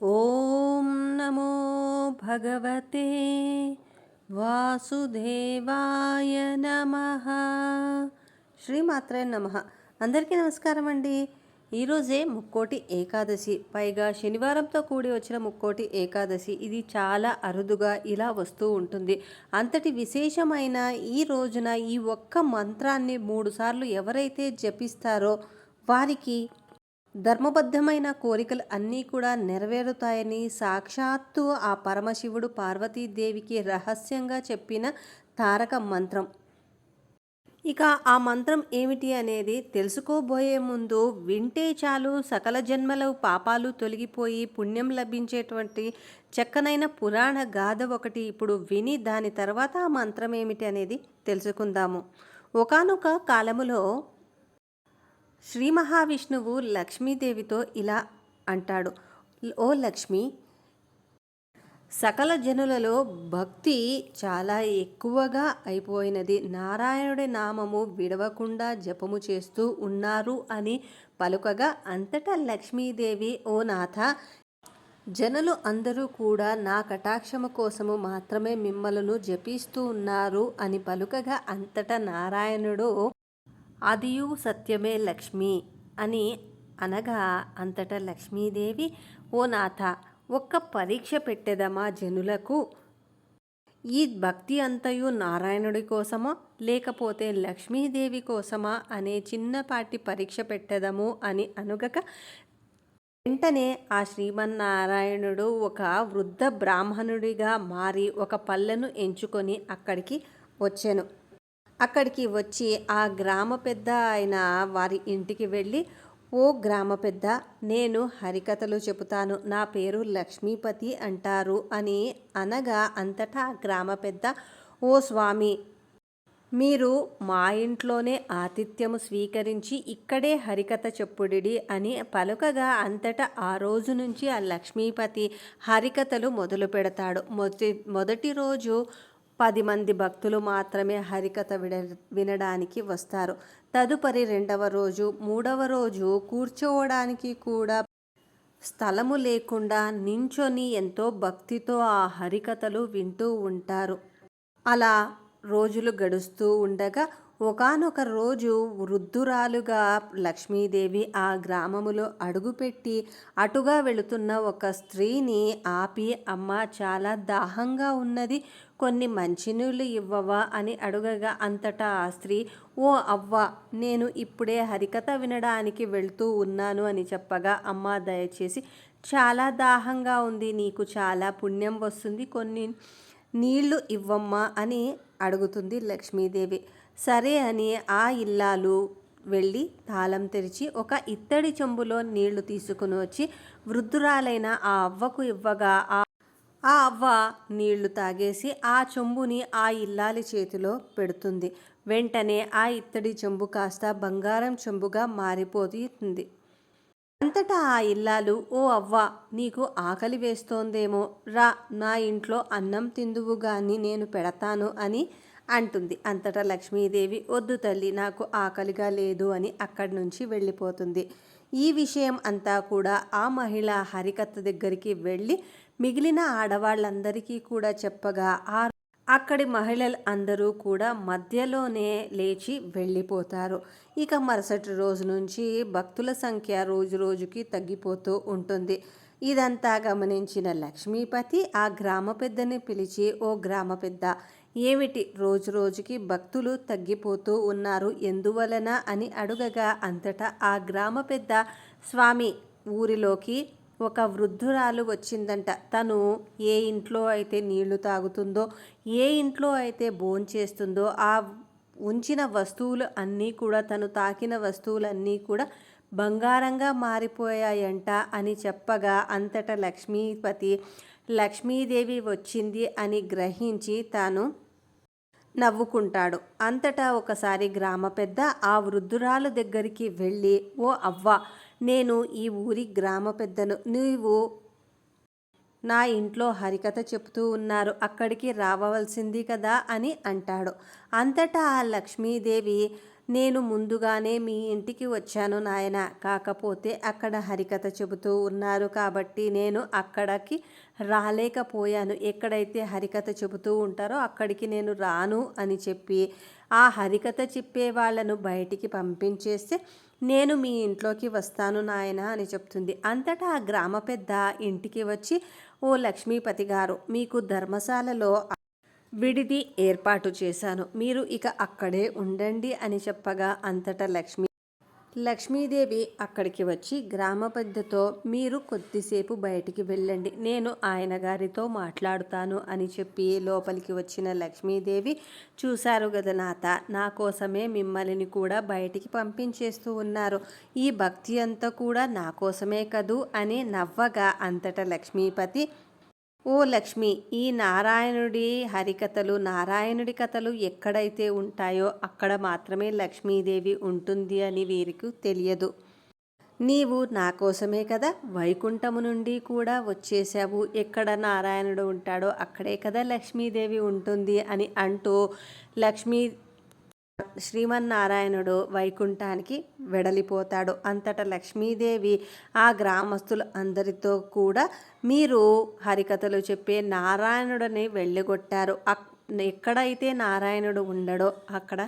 ॐ नमो भगवते వాసుదేవాయ నమ శ్రీమాత్రే నమ అందరికీ నమస్కారం అండి ఈరోజే ముక్కోటి ఏకాదశి పైగా శనివారంతో కూడి వచ్చిన ముక్కోటి ఏకాదశి ఇది చాలా అరుదుగా ఇలా వస్తూ ఉంటుంది అంతటి విశేషమైన ఈ రోజున ఈ ఒక్క మంత్రాన్ని మూడుసార్లు ఎవరైతే జపిస్తారో వారికి ధర్మబద్ధమైన కోరికలు అన్నీ కూడా నెరవేరుతాయని సాక్షాత్తు ఆ పరమశివుడు పార్వతీదేవికి రహస్యంగా చెప్పిన తారక మంత్రం. ఇక ఆ మంత్రం ఏమిటి అనేది తెలుసుకోబోయే ముందు వింటే చాలు సకల జన్మల పాపాలు తొలగిపోయి పుణ్యం లభించేటువంటి చక్కనైన పురాణ గాథ ఒకటి ఇప్పుడు విని దాని తర్వాత ఆ మంత్రం ఏమిటి అనేది తెలుసుకుందాము. ఒకనొక కాలములో శ్రీ మహావిష్ణువు లక్ష్మీదేవితో ఇలా అంటాడు. ఓ లక్ష్మి సకల జనులలో భక్తి చాలా ఎక్కువగా అయిపోయినది. నారాయణుడి నామము విడవకుండా జపము చేస్తూ ఉన్నారు అని పలుకగా అంతటా లక్ష్మీదేవి ఓ నాథ జనులు అందరూ కూడా నా కటాక్షము కోసము మాత్రమే మిమ్మలను జపిస్తూ ఉన్నారు అని పలుకగా అంతటా నారాయణుడు అదియు సత్యమే లక్ష్మి అని అనగా అంతటా లక్ష్మీదేవి ఓ నాథ ఒక్క పరీక్ష పెట్టెదమా జనులకు? ఈ భక్తి అంతయు నారాయణుడి కోసమా? లేకపోతే లక్ష్మీదేవి కోసమా? అనే చిన్నపాటి పరీక్ష పెట్టెదము అని అనుగక వెంటనే ఆ శ్రీమన్నారాయణుడు ఒక వృద్ధ బ్రాహ్మణుడిగా మారి ఒక పల్లెను ఎంచుకొని అక్కడికి వచ్చాను. అక్కడికి వచ్చి ఆ గ్రామ పెద్ద అయిన వారి ఇంటికి వెళ్ళి ఓ గ్రామ పెద్ద నేను హరికథలు చెబుతాను. నా పేరు లక్ష్మీపతి అంటారు అని అనగా అంతటా గ్రామ పెద్ద ఓ స్వామి మీరు మా ఇంట్లోనే ఆతిథ్యము స్వీకరించి ఇక్కడే హరికథ చెప్పుడిడి అని పలుకగా అంతటా ఆ రోజు నుంచి ఆ లక్ష్మీపతి హరికథలు మొదలు పెడతాడు. మొదటి మొదటి రోజు పది మంది భక్తులు మాత్రమే హరికథ విడ వినడానికి వస్తారు. తదుపరి రెండవ రోజు మూడవ రోజు కూర్చోవడానికి కూడా స్థలము లేకుండా నించొని ఎంతో భక్తితో ఆ హరికథలు వింటూ ఉంటారు. అలా రోజులు గడుస్తూ ఉండగా ఒకనొక రోజు వృద్ధురాలుగా లక్ష్మీదేవి ఆ గ్రామములో అడుగుపెట్టి అటుగా వెళుతున్న ఒక స్త్రీని ఆపి అమ్మ చాలా దాహంగా ఉన్నది. కొన్ని మంచినీళ్ళు ఇవ్వవా? అని అడుగగా అంతటా ఆ స్త్రీ ఓ అవ్వ నేను ఇప్పుడే హరికథ వినడానికి వెళ్తూ ఉన్నాను అని చెప్పగా అమ్మ దయచేసి చాలా దాహంగా ఉంది. నీకు చాలా పుణ్యం వస్తుంది. కొన్ని నీళ్ళు ఇవ్వమ్మా అని అడుగుతుంది లక్ష్మీదేవి. సరే అని ఆ ఇల్లాలు వెళ్ళి తాళం తెరిచి ఒక ఇత్తడి చెంబులో నీళ్ళు తీసుకుని వచ్చి వృద్ధురాలైన ఆ అవ్వకు ఇవ్వగా ఆ ఆ అవ్వ నీళ్ళు తాగేసి ఆ చెంబుని ఆ ఇల్లాలి చేతిలో పెడుతుంది. వెంటనే ఆ ఇత్తడి చెంబు కాస్త బంగారం చెంబుగా మారిపోతుంది. అంతటా ఆ ఇల్లాలు ఓ అవ్వ నీకు ఆకలి వేస్తోందేమో రా నా ఇంట్లో అన్నం తిందువు గాని నేను పెడతాను అని అంటుంది. అంతటా లక్ష్మీదేవి వద్దు తల్లి నాకు ఆకలిగా లేదు అని అక్కడి నుంచి వెళ్ళిపోతుంది. ఈ విషయం అంతా కూడా ఆ మహిళ హరికథ దగ్గరికి వెళ్ళి మిగిలిన ఆడవాళ్ళందరికీ కూడా చెప్పగా ఆ అక్కడి మహిళలు అందరూ కూడా మధ్యలోనే లేచి వెళ్ళిపోతారు. ఇక మరుసటి రోజు నుంచి భక్తుల సంఖ్య రోజు రోజుకి తగ్గిపోతూ ఉంటుంది. ఇదంతా గమనించిన లక్ష్మీపతి ఆ గ్రామ పెద్దని పిలిచి ఓ గ్రామ పెద్ద ఏమిటి? రోజు రోజుకి భక్తులు తగ్గిపోతూ ఉన్నారు. ఎందువలన అని అడుగగా అంతటా ఆ గ్రామ పెద్ద స్వామి ఊరిలోకి ఒక వృద్ధురాలు వచ్చిందంట. తను ఏ ఇంట్లో అయితే నీళ్ళు తాగుతుందో ఏ ఇంట్లో అయితే భోంచేస్తుందో ఆ ఉంచిన వస్తువులు అన్నీ కూడా తను తాకిన వస్తువులన్నీ కూడా బంగారంగా మారిపోయాయంట అని చెప్పగా అంతటా లక్ష్మీపతి లక్ష్మీదేవి వచ్చింది అని గ్రహించి తాను నవ్వుకుంటాడు. అంతటా ఒకసారి గ్రామ పెద్ద ఆ వృద్ధురాలు దగ్గరికి వెళ్ళి ఓ అవ్వ నేను ఈ ఊరి గ్రామ పెద్దను. నీవు నా ఇంట్లో హరికథ చెప్తూ ఉన్నారు. అక్కడికి రావవలసింది కదా అని అంటాడు. అంతటా ఆ లక్ష్మీదేవి నేను ముందుగానే మీ ఇంటికి వచ్చాను నాయన. కాకపోతే అక్కడ హరికథ చెబుతూ ఉన్నారు కాబట్టి నేను అక్కడికి రాలేకపోయాను. ఎక్కడైతే హరికథ చెబుతూ ఉంటారో అక్కడికి నేను రాను అని చెప్పి ఆ హరికథ చెప్పే వాళ్ళను బయటికి పంపించేస్తే నేను మీ ఇంట్లోకి వస్తాను నాయన అని చెప్తుంది. అంతటా ఆ గ్రామ పెద్ద ఇంటికి వచ్చి ఓ లక్ష్మీపతి గారు మీకు ధర్మశాలలో విడిది ఏర్పాటు చేశాను. మీరు ఇక అక్కడే ఉండండి అని చెప్పగా అంతటా లక్ష్మి లక్ష్మీదేవి అక్కడికి వచ్చి గ్రామ పెద్దతో మీరు కొద్దిసేపు బయటికి వెళ్ళండి నేను ఆయన గారితో మాట్లాడుతాను అని చెప్పి లోపలికి వచ్చిన లక్ష్మీదేవి చూశారు కదా నాత నా కోసమే మిమ్మల్ని కూడా బయటికి పంపించేస్తూ ఉన్నారు. ఈ భక్తి అంతా కూడా నా కోసమే కదూ అని నవ్వగా అంతటా లక్ష్మీపతి ఓ లక్ష్మి ఈ నారాయణుడి హరికథలు నారాయణుడి కథలు ఎక్కడైతే ఉంటాయో అక్కడ మాత్రమే లక్ష్మీదేవి ఉంటుంది అని వీరికి తెలియదు. నీవు నా కోసమే కదా వైకుంఠము నుండి కూడా వచ్చేసావు ఎక్కడ నారాయణుడు ఉంటాడో అక్కడే కదా లక్ష్మీదేవి ఉంటుంది అని అంటూ లక్ష్మీ శ్రీమన్నారాయణుడు వైకుంఠానికి వెడలిపోతాడు. అంతటా లక్ష్మీదేవి ఆ గ్రామస్తులు అందరితో కూడా మీరు హరికథలు చెప్పే నారాయణుడిని వెళ్ళగొట్టారు. ఎక్కడైతే నారాయణుడు ఉండడో అక్కడ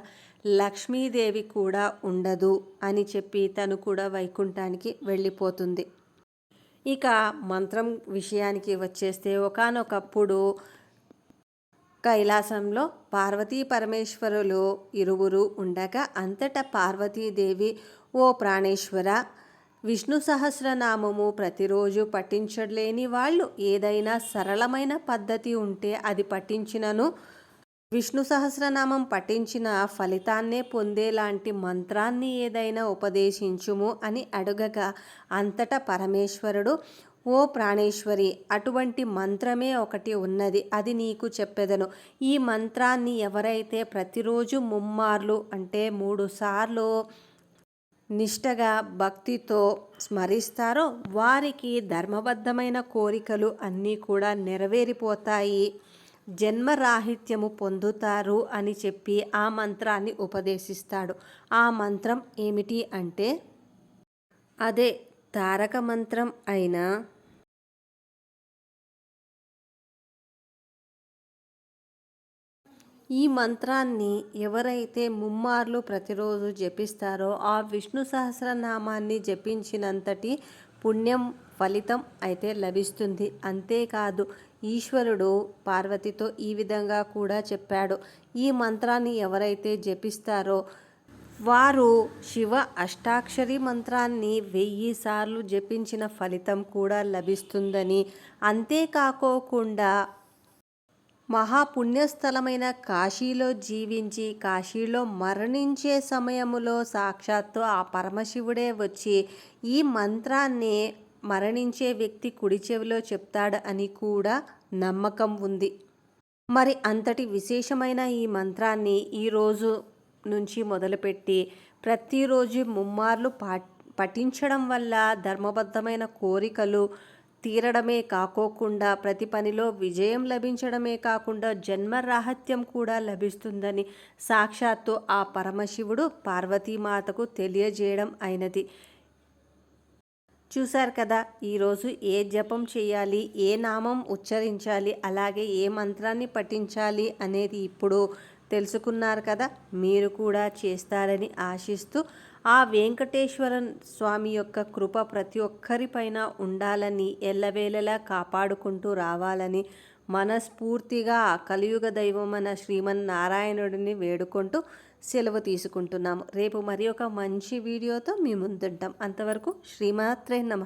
లక్ష్మీదేవి కూడా ఉండదు అని చెప్పి తను కూడా వైకుంఠానికి వెళ్ళిపోతుంది. ఇక మంత్రం విషయానికి వచ్చేస్తే ఒకనొకప్పుడు కైలాసంలో పార్వతీ పరమేశ్వరులు ఇరువురు ఉండగా అంతటా పార్వతీదేవి ఓ ప్రాణేశ్వర విష్ణు సహస్రనామము ప్రతిరోజు పఠించలేని వాళ్ళు ఏదైనా సరళమైన పద్ధతి ఉంటే అది పఠించినను. విష్ణు సహస్రనామం పఠించిన ఫలితాన్నే పొందేలాంటి మంత్రాన్ని ఏదైనా ఉపదేశించుము అని అడుగగా అంతటా పరమేశ్వరుడు ఓ ప్రాణేశ్వరి అటువంటి మంత్రమే ఒకటి ఉన్నది అది నీకు చెప్పెదను. ఈ మంత్రాన్ని ఎవరైతే ప్రతిరోజు ముమ్మార్లు అంటే మూడు సార్లు నిష్టగా భక్తితో స్మరిస్తారో వారికి ధర్మబద్ధమైన కోరికలు అన్నీ కూడా నెరవేరిపోతాయి. జన్మరాహిత్యము పొందుతారు అని చెప్పి ఆ మంత్రాన్ని ఉపదేశిస్తాడు. ఆ మంత్రం ఏమిటి అంటే అదే తారక మంత్రం అయిన ఈ మంత్రాన్ని ఎవరైతే ముమ్మార్లు ప్రతిరోజు జపిస్తారో ఆ విష్ణు సహస్రనామాన్ని జపించినంతటి పుణ్యం ఫలితం అయితే లభిస్తుంది. అంతేకాదు ఈశ్వరుడు పార్వతితో ఈ విధంగా కూడా చెప్పాడు. ఈ మంత్రాన్ని ఎవరైతే జపిస్తారో వారు శివ అష్టాక్షరి మంత్రాన్ని వెయ్యి సార్లు జపించిన ఫలితం కూడా లభిస్తుందని అంతేకాకోకుండా మహాపుణ్యస్థలమైన కాశీలో జీవించి కాశీలో మరణించే సమయములో సాక్షాత్తు ఆ పరమశివుడే వచ్చి ఈ మంత్రాన్ని మరణించే వ్యక్తి కుడి చెవిలో చెప్తాడు అని కూడా నమ్మకం ఉంది. మరి అంతటి విశేషమైన ఈ మంత్రాన్ని ఈరోజు నుంచి మొదలుపెట్టి ప్రతిరోజు ముమ్మార్లు పా పఠించడం వల్ల ధర్మబద్ధమైన కోరికలు తీరడమే కాకోకుండా ప్రతి పనిలో విజయం లభించడమే కాకుండా జన్మరాహత్యం కూడా లభిస్తుందని సాక్షాత్తు ఆ పరమశివుడు పార్వతీమాతకు తెలియజేయడం అయినది. చూశారు కదా ఈరోజు ఏ జపం చేయాలి ఏ నామం ఉచ్చరించాలి అలాగే ఏ మంత్రాన్ని పఠించాలి అనేది ఇప్పుడు తెలుసుకున్నారు కదా? మీరు కూడా చేస్తారని ఆశిస్తూ ఆ వెంకటేశ్వర స్వామి యొక్క కృప ప్రతి ఒక్కరిపైన ఉండాలని ఎల్లవేళలా కాపాడుకుంటూ రావాలని మనస్ఫూర్తిగా కలియుగ దైవమన శ్రీమన్నారాయణుడిని వేడుకుంటూ సెలవు తీసుకుంటున్నాము. రేపు మరి ఒక మంచి వీడియోతో మీ ముందుంటాం. అంతవరకు శ్రీమాత్రే నమ.